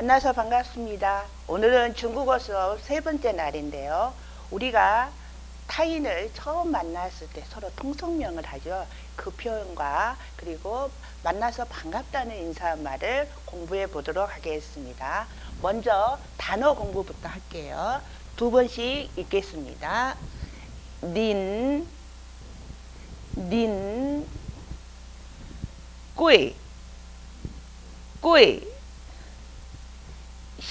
만나서 반갑습니다. 오늘은 중국어 수업 세 번째 날인데요. 우리가 타인을 처음 만났을 때 서로 통성명을 하죠. 그 표현과 그리고 만나서 반갑다는 인사말을 공부해 보도록 하겠습니다. 먼저 단어 공부부터 할게요. 두 번씩 읽겠습니다. 닌, 닌, 贵,贵，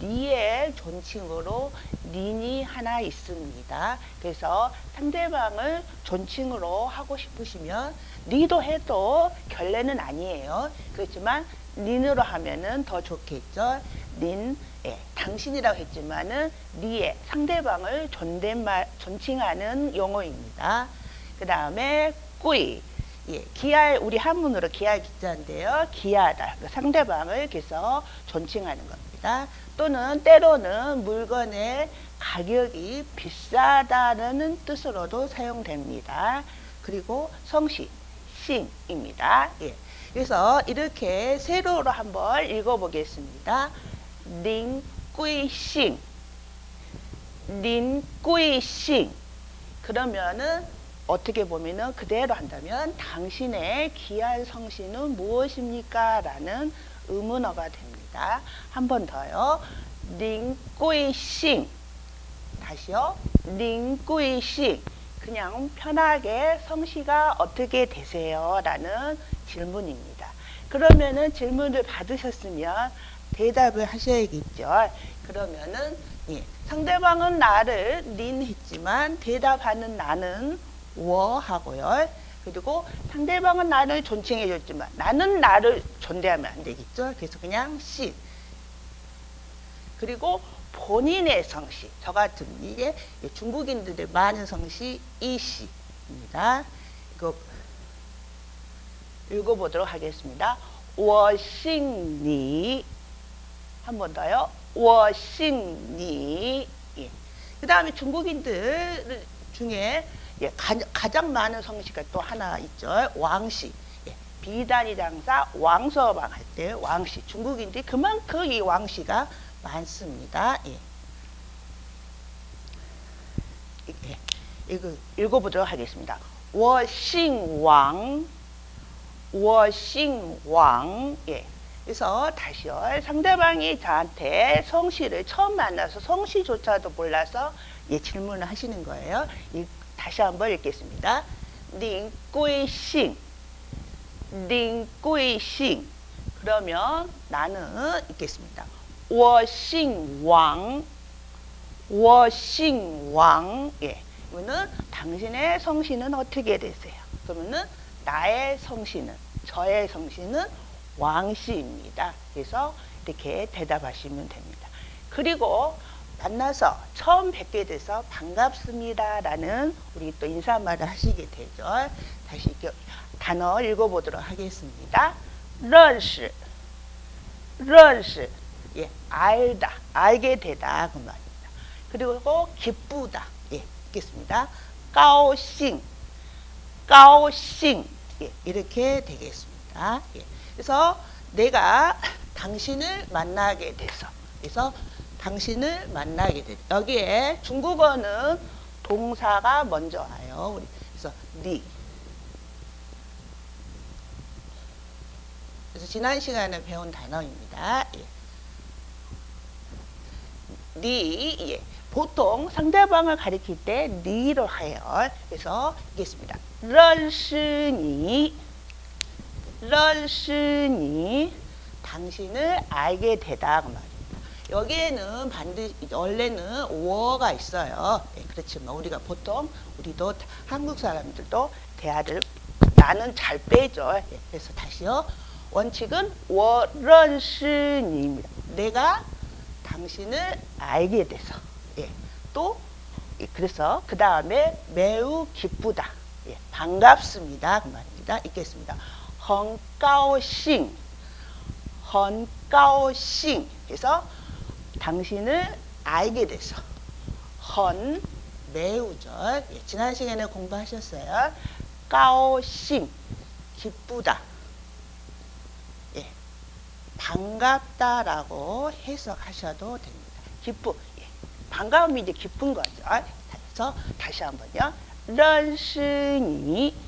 니의 존칭으로 니니 하나 있습니다. 그래서 상대방을 존칭으로 하고 싶으시면 니도 해도 결례는 아니에요. 그렇지만 닌으로 하면은 더 좋겠죠. 닌, 예, 당신이라고 했지만은 니의 상대방을 존댓말, 존칭하는 용어입니다. 그 다음에 꾸이, 예, 기할 우리 한문으로 기할 기자인데요. 기하다. 그 상대방을 그래서 존칭하는 겁니다. 또는 때로는 물건의 가격이 비싸다는 뜻으로도 사용됩니다. 그리고 성씨, 싱입니다. 예. 그래서 이렇게 세로로 한번 읽어보겠습니다. 링꾸이싱, 린꾸이싱. 그러면은 어떻게 보면은 그대로 한다면 당신의 귀한 성씨는 무엇입니까? 라는 의문어가 됩니다. 한 번 더요. 링꾸이싱. 다시요. 링꾸이싱. 그냥 편하게 성씨가 어떻게 되세요? 라는 질문입니다. 그러면은 질문을 받으셨으면 대답을 하셔야겠죠. 그러면은 예, 상대방은 나를 닌 했지만 대답하는 나는 워 하고요. 그리고 상대방은 나를 존칭해줬지만 나는 나를 존대하면 안 되겠죠. 그래서 그냥 씨. 그리고 본인의 성씨, 저 같은 이게 중국인들의 많은 성씨 이씨입니다. 이거 읽어보도록 하겠습니다. 워싱니 한 번 더요. 워싱니 예. 그 다음에 중국인들 중에 예, 가, 장 많은 성씨가 또 하나 있죠. 왕씨. 예, 비단이 장사 왕서방 할 때 왕씨. 중국인데 그만큼 이 왕씨가 많습니다. 예. 예, 이거 읽어보도록 하겠습니다. 워싱왕, 워싱왕, 예. 그래서 다시요. 상대방이 저한테 성씨를 처음 만나서 성씨조차도 몰라서 예, 질문을 하시는 거예요. 이, 다시 한번 읽겠습니다. 林贵姓, 林贵姓. 그러면 나는 읽겠습니다. 我姓王,我姓王. 예. 이거는 당신의 성씨는 어떻게 되세요? 그러면은 나의 성씨는 저의 성씨는 왕씨입니다. 그래서 이렇게 대답하시면 됩니다. 그리고 만나서 처음 뵙게 돼서 반갑습니다라는 우리 또 인사말을 하시게 되죠. 다시 단어 읽어보도록 하겠습니다. 런시, 런시, 예, 알다, 알게 되다 그 말입니다. 그리고 기쁘다, 예, 읽겠습니다. 까오싱, 까오싱, 예, 이렇게 되겠습니다. 겁니다. 예. 그래서 내가 당신을 만나게 돼서 그래서 당신을 만나게 돼. 여기에 중국어는 동사가 먼저 와요. 그래서 니. 그래서 지난 시간에 배운 단어입니다. 예. 니, 예. 보통 상대방을 가리킬 때 니로 해요. 그래서 이겠습니다. 런스니 럴스니 당신을 알게 되다 그 말입니다. 여기에는 반드시 원래는 워가 있어요. 예, 네, 그렇지만 뭐 우리가 보통 우리도 한국 사람들도 대화를 나는 잘 빼죠. 예, 그래서 다시요. 원칙은 워런스니입니다. 내가 당신을 알게 돼서 예, 또 그래서 그 다음에 매우 기쁘다. 예, 반갑습니다. 그 말입니다. 있겠습니다. 헌가오싱. 헌가오싱. 그래서 당신을 알게 돼서 헌 매우절. 예, 지난 시간에 공부하셨어요. 까오싱. 기쁘다. 예, 반갑다라고 해석하셔도 됩니다. 기쁘 예, 반가움이 이제 기쁜 거죠. 아, 그래서 다시 한번요. 런스니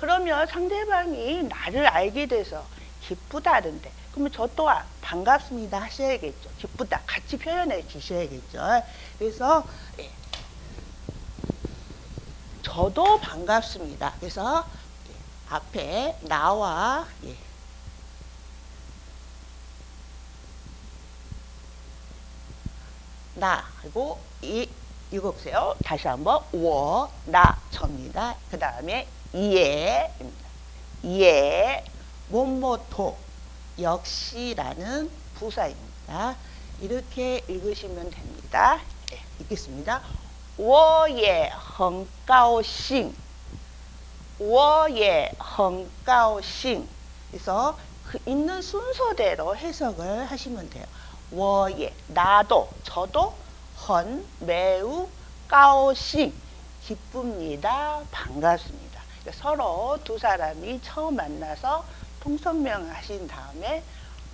그러면 상대방이 나를 알게 돼서 기쁘다는데 그러면 저 또한 반갑습니다 하셔야겠죠. 기쁘다 같이 표현해 주셔야겠죠. 그래서 예. 저도 반갑습니다. 그래서 예, 앞에 나와 예. 나 그리고 이 읽어보세요. 다시 한번 워, 나, 접니다. 그 다음에 이에입니다. 이에 몸모토 역시라는 부사입니다. 이렇게 읽으시면 됩니다. 예, 읽겠습니다. 我也很高兴我也很高兴 그래서 그 있는 순서대로 해석을 하시면 돼요. 我也 나도 저도 很 매우 高兴 기쁩니다. 반갑습니다. 서로 두 사람이 처음 만나서 통성명 하신 다음에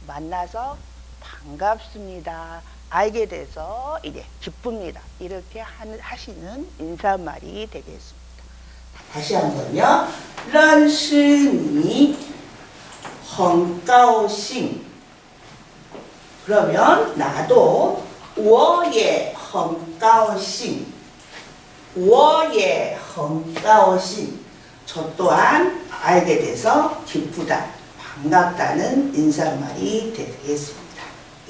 만나서 반갑습니다. 알게 돼서 이제 기쁩니다. 이렇게 하시는 인사말이 되겠습니다. 다시 한번요. 런스니 헝가오싱 그러면 나도 워예 헝가오싱 워예 헝가오싱 저 또한 알게 돼서 기쁘다, 반갑다는 인사말이 되겠습니다.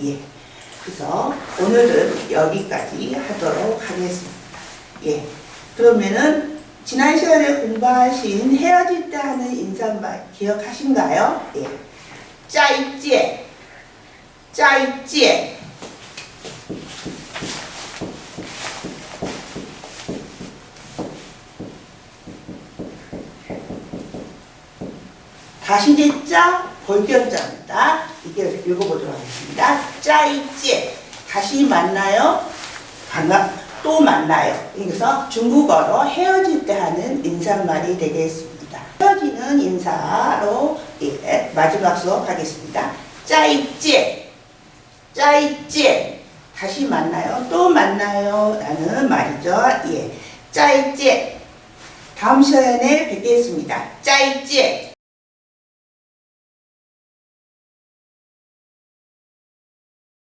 예. 그래서 오늘은 여기까지 하도록 하겠습니다. 예. 그러면은 지난 시간에 공부하신 헤어질 때 하는 인사말 기억하신가요? 예. 짜이찌에 짜이찌에 다시 이제 짜, 볼격자입니다. 이게 읽어보도록 하겠습니다. 짜이찌 다시 만나요. 반가, 또 만나요. 그래서 중국어로 헤어질 때 하는 인사말이 되겠습니다. 헤어지는 인사로 예, 마지막 수업하겠습니다. 짜이찌 짜이찌 다시 만나요. 또 만나요. 라는 말이죠. 예. 짜이찌 다음 시간에 뵙겠습니다. 짜이찌